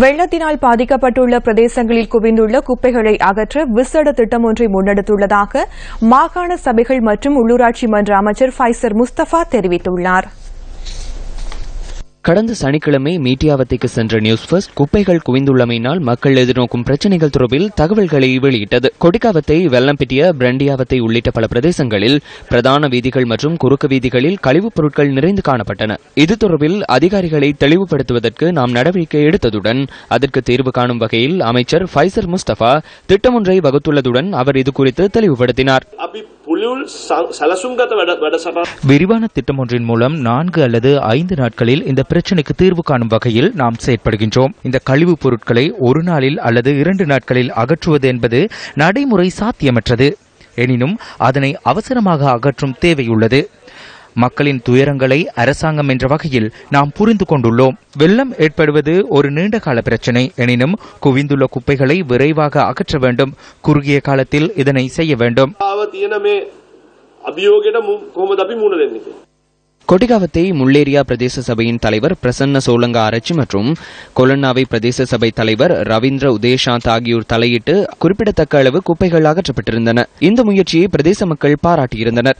வெள்ளத்தினால் பாதிக்கப்பட்டுள்ள பிரதேசங்களில் குவிந்துள்ள குப்பைகளை அகற்ற விசேட திட்டம் ஒன்றை முன்னெடுத்துள்ளதாக மாகாண சபைகள் மற்றும் உள்ளூராட்சி மன்ற அமைச்சர் ஃபைசர் முஸ்தபா தெரிவித்துள்ளார். கடந்த சனிக்கிழமை மீட்டியாவத்தைக்கு சென்ற நியூஸ் ஃபர்ஸ்ட் குப்பைகள் குவிந்துள்ளமையினால் மக்கள் எதிர்நோக்கும் பிரச்சினைகள் தொடர்பில் தகவல்களை வெளியிட்டது. கொடிக்காவத்தை வெள்ளம்பிட்டிய பிரண்டியாவத்தை உள்ளிட்ட பல பிரதேசங்களில் பிரதான வீதிகள் மற்றும் குறுக்கு வீதிகளில் கழிவுப் பொருட்கள் நிறைந்து காணப்பட்டன. இது தொடர்பில் அதிகாரிகளை தெளிவுபடுத்துவதற்கு நாம் நடவடிக்கை எடுத்ததுடன் அதற்கு தீர்வு காணும் வகையில் அமைச்சர் ஃபைசர் முஸ்தபா திட்டம் ஒன்றை வகுத்துள்ளதுடன் அவர் இது குறித்து தெளிவுபடுத்தினார். விரிவான திட்டம் ஒன்றின் மூலம் நான்கு அல்லது ஐந்து நாட்களில் இந்த பிரச்சினைக்கு தீர்வு காணும் வகையில் நாம் செயற்படுகின்றோம். இந்த கழிவுப் பொருட்களை ஒரு நாளில் அல்லது இரண்டு நாட்களில் அகற்றுவது என்பது நடைமுறை சாத்தியமற்றது. எனினும் அதனை அவசரமாக அகற்றும் தேவையுள்ளது. மக்களின் துயரங்களை அரசாங்கம் என்ற வகையில் நாம் புரிந்து கொண்டுள்ளோம். வெள்ளம் ஏற்படுவது ஒரு நீண்டகால பிரச்சினை. எனினும் குவிந்துள்ள குப்பைகளை விரைவாக அகற்ற வேண்டும். குறுகிய காலத்தில் இதனை செய்ய வேண்டும். තියෙන මේ අභියෝගයට මු- කොහොමද අපි මුණ දෙන්නේ කියලා. கொடிகாவத்தை முள்ளேரியா பிரதேச சபையின் தலைவர் பிரசன்ன சோலங்க ஆராய்ச்சி மற்றும் கொலன்னாவை பிரதேச சபை தலைவர் ரவீந்திர உதயசாந்த் ஆகியோர் தலையிட்டு குறிப்பிடத்தக்க அளவு குப்பைகள் அகற்றப்பட்டிருந்தன இந்த முயற்சியை பிரதேச மக்கள் பாராட்டியிருந்தனர்